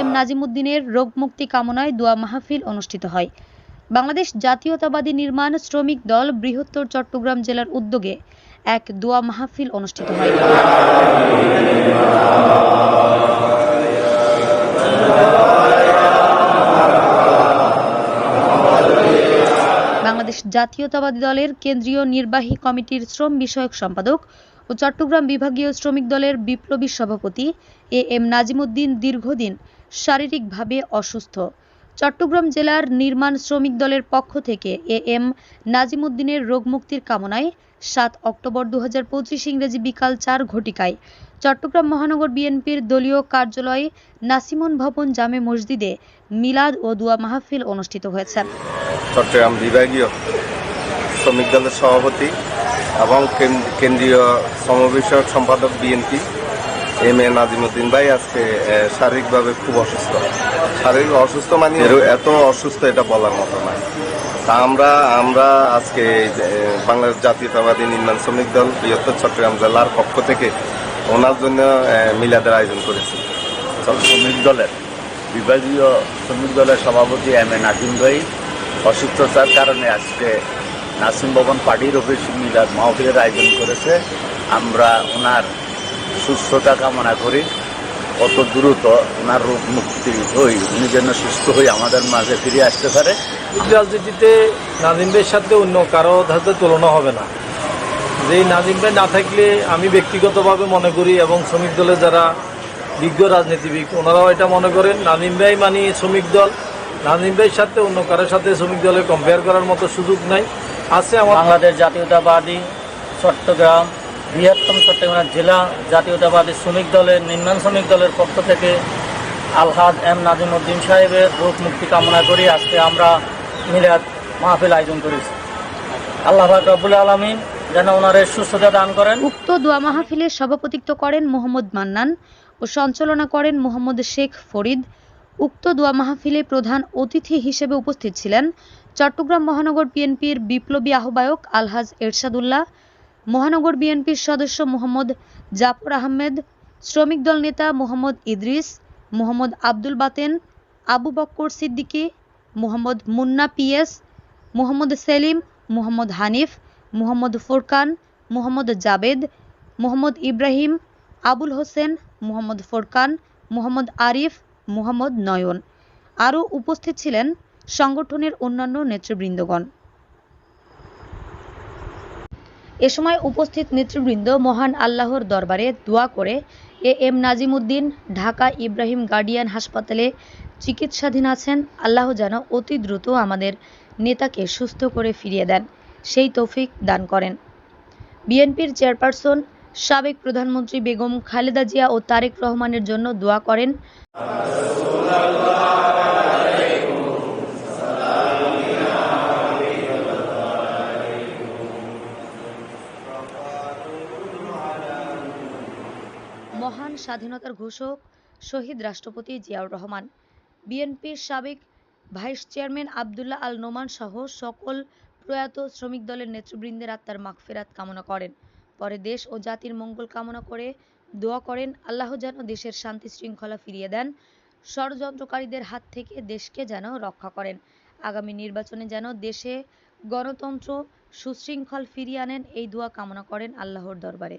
M নাজিমুদ্দিনের রোগমুক্তি কামনায় দোয়া মাহফিল অনুষ্ঠিত হয়। বাংলাদেশ জাতীয়তাবাদী নির্মাণ শ্রমিক দল বৃহত্তর চট্টগ্রাম জেলার উদ্যোগে এক দোয়া মাহফিল অনুষ্ঠিত হয়। জাতীয়তাবাদী দলের কেন্দ্রীয় নির্বাহী কমিটির শ্রম বিষয়ক সম্পাদক ও চট্টগ্রাম বিভাগীয় শ্রমিক দলের বিপ্লবী সভাপতি এ এম নাজিমুদ্দিন দীর্ঘদিন শারীরিকভাবে অসুস্থ। চট্টগ্রাম জেলার নির্মাণ শ্রমিক দলের পক্ষ থেকে এ এম নাজিমুদ্দিনের রোগমুক্তির কামনায় সাত অক্টোবর দু ইংরেজি বিকাল চার ঘটিকায় চট্টগ্রাম মহানগর বিএনপির দলীয় কার্যালয়ে নাসিমন ভবন জামে মসজিদে মিলাদ ও দুয়া মাহফিল অনুষ্ঠিত হয়েছে। চট্টগ্রাম বিভাগীয় শ্রমিক দলের সভাপতি এবং কেন- কেন্দ্রীয় বিষয়ক সম্পাদক বিএনপি এম এ নাজিমুদ্দিন ভাই আজকে শারীরিকভাবে খুব অসুস্থ। শারীরিক অসুস্থ মানে এত অসুস্থ এটা বলার মতো নয় তা আমরা আমরা আজকে বাংলাদেশ জাতীয়তাবাদী নির্মাণ শ্রমিক দল বৃহত্তর চট্টগ্রাম জেলার পক্ষ থেকে ওনার জন্য মিলাদের আয়োজন করেছি। শ্রমিক দলের বিভাগীয় শ্রমিক দলের সভাপতি এম এ নাজিম ভাই অসুস্থতার কারণে আজকে নাসিম ভবন পার্টির অফিস মিলাদ মাহফিলের আয়োজন করেছে। আমরা ওনার সুস্থতা কামনা করি। কত দ্রুত ওনার রোগ মুক্তি হই উনি যেন সুস্থ হয়ে আমাদের মাঝে ফিরে আসতে পারে। এই রাজনীতিতে নাজিম ভাইয়ের সাথে অন্য কারও সাথে তুলনা হবে না। যে এই নাজিম ভাই না থাকলে আমি ব্যক্তিগতভাবে মনে করি এবং শ্রমিক দলের যারা বিজ্ঞ রাজনীতিবিদ ওনারাও এটা মনে করেন নাজিম ভাই মানে শ্রমিক দল। নাজিম ভাইয়ের সাথে অন্য কারোর সাথে শ্রমিক দলে কম্পেয়ার করার মতো সুযোগ নাই। আছে আমার বাংলাদেশ জাতীয়তাবাদী চট্টগ্রাম বৃহত্তম চট্টগ্রাম জেলা জাতীয়তাবাদী শ্রমিক দলের নির্মাণ শ্রমিক দলের পক্ষ থেকে আলহাদ এম নাজিমুদ্দিন সাহেবের রোগ মুক্তি কামনা করি। আজকে আমরা মিলাদ মাহফিল আয়োজন করেছি। আল্লাহ রব্বুল আলমিন যেন ওনারের সুস্থতা দান করেন। উক্ত দোয়া মাহফিলে সভাপতিত্ব করেন মোহাম্মদ মান্নান ও সঞ্চালনা করেন মোহাম্মদ শেখ ফরিদ। উক্ত দোয়া মাহফিলে প্রধান অতিথি হিসেবে উপস্থিত ছিলেন চট্টগ্রাম মহানগর বিএনপির বিপ্লবী আহ্বায়ক আলহাজ এরশাদুল্লাহ মহানগর বিএনপির সদস্য মোহাম্মদ জাফর আহমেদ, শ্রমিক দল নেতা মোহাম্মদ ইদ্রিস, মোহাম্মদ আব্দুল বাতেন, আবু বক্কর সিদ্দিকী, মোহাম্মদ মুন্না পিএস, মোহাম্মদ সেলিম, মোহাম্মদ হানিফ, মোহাম্মদ ফোরকান, মোহাম্মদ জাবেদ, মোহাম্মদ ইব্রাহিম, আবুল হোসেন, মোহাম্মদ ফোরকান, মোহাম্মদ আরিফ, মোহাম্মদ নয়ন। আরও উপস্থিত ছিলেন সংগঠনের অন্যান্য নেতৃবৃন্দগণ। এ সময় উপস্থিত নেতৃবৃন্দ মহান আল্লাহর দরবারে দোয়া করে A M Nazimuddin, Dhaka Ibrahim guardian হাসপাতালে চিকিৎসাধীন আছেন। আল্লাহ যেন অতি দ্রুত আমাদের নেতাকে সুস্থ করে ফিরিয়ে দেন। সেই তৌফিক দান করেন। বিএনপির চেয়ারপারসন সাবেক প্রধানমন্ত্রী বেগম খালেদা জিয়া ও তারেক রহমানের জন্য দোয়া করেন। মহান স্বাধীনতার ঘোষক শহীদ রাষ্ট্রপতি জিয়াউর রহমান, বিএনপির সাবেক ভাইস চেয়ারম্যান আবদুল্লাহ আল নোমান সহ সকল প্রয়াত শ্রমিক দলের নেতৃবৃন্দের আত্মার মাগফিরাত কামনা করেন। পরে দেশ ও জাতির মঙ্গল কামনা করে দোয়া করেন, আল্লাহ যেন দেশের শান্তি শৃঙ্খলা ফিরিয়ে দেন, ষড়যন্ত্রকারীদের হাত থেকে দেশকে যেন রক্ষা করেন। আগামী নির্বাচনে যেন দেশে গণতন্ত্র সুশৃঙ্খল ফিরিয়ে আনেন, এই দোয়া কামনা করেন আল্লাহর দরবারে।